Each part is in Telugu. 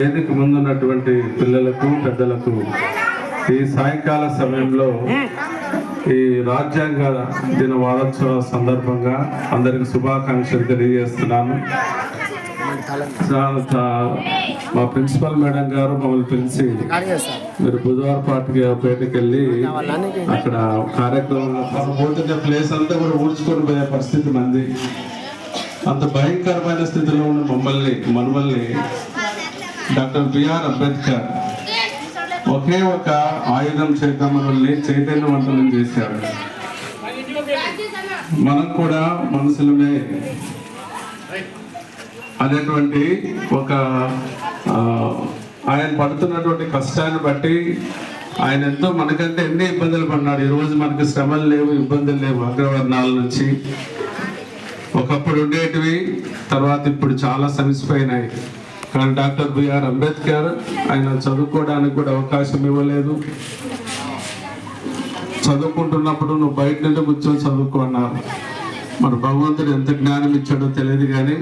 వేదిక ముందున్నటువంటి పిల్లలకు పెద్దలకు ఈ సాయంకాల సమయంలో ఈ రాజ్యాంగ దిన వారోత్సవ సందర్భంగా అందరికి శుభాకాంక్షలు తెలియజేస్తున్నాను. మా ప్రిన్సిపల్ మేడం గారు మమ్మల్ని పిలిచి మీరు బుధవారం పాటికి పేటకి వెళ్ళి అక్కడ కార్యక్రమం పోతున్న ప్లేస్ అంతా కూడా ఊడ్చుకొని పోయే పరిస్థితి మంది. అంత భయంకరమైన స్థితిలో ఉన్న మమ్మల్ని మనమల్ని డాక్టర్ బిఆర్ అంబేద్కర్. ఒకే ఒక ఆయుధం చేత మనల్ని చైతన్యవంతులను చేశారు. మనం కూడా మనుషులమే అనేటువంటి ఒక ఆయన పడుతున్నటువంటి కష్టాన్ని బట్టి ఆయన ఎంతో మనకంటే ఎన్ని ఇబ్బందులు పడినాడు. ఈరోజు మనకి శ్రమలు లేవు ఇబ్బందులు లేవు. అగ్రవర్ణాల నుంచి ఒకప్పుడు ఉండేటివి తర్వాత ఇప్పుడు చాలా సమిసిపోయినాయి కానీ డాక్టర్ బిఆర్ అంబేద్కర్. ఆయన చదువుకోవడానికి కూడా అవకాశం ఇవ్వలేదు. చదువుకుంటున్నప్పుడు నువ్వు బయట నుండి కూర్చొని చదువుకో అన్నారు. మన భగవంతుడు ఎంత జ్ఞానం ఇచ్చాడో తెలియదు కానీ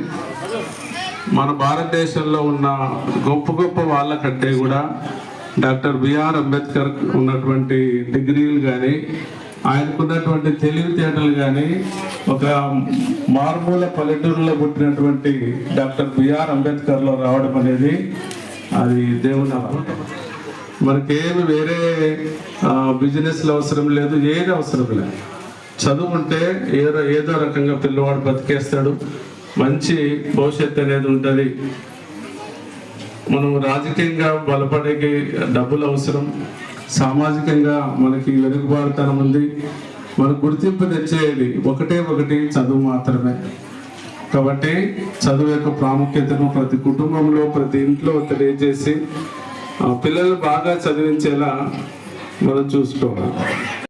మన భారతదేశంలో ఉన్న గొప్ప గొప్ప వాళ్ళకంటే కూడా డాక్టర్ బిఆర్ అంబేద్కర్ ఉన్నటువంటి డిగ్రీలు కానీ ఆయనకున్నటువంటి తెలివితేటలు కానీ ఒక మారుమూల పల్లెటూరులో పుట్టినటువంటి డాక్టర్ బిఆర్ అంబేద్కర్లో రావడం అనేది అది దేవుని అద్భుతం. మనకేమి వేరే బిజినెస్లు అవసరం లేదు ఏది అవసరం లేదు. చదువు ఉంటే ఏదో ఏదో రకంగా పిల్లవాడు బతికేస్తాడు. మంచి భవిష్యత్తు అనేది ఉంటుంది. మనం రాజకీయంగా బలపడేకి డబ్బులు అవసరం. సామాజికంగా మనకి వెనుకబాటుతనం ఉంది. మన గుర్తింపు తెచ్చేది ఒకటే ఒకటి చదువు మాత్రమే. కాబట్టి చదువు యొక్క ప్రాముఖ్యతను ప్రతి కుటుంబంలో ప్రతి ఇంట్లో తెలియజేసి పిల్లలు బాగా చదివించేలా మనం చూసుకోవాలి.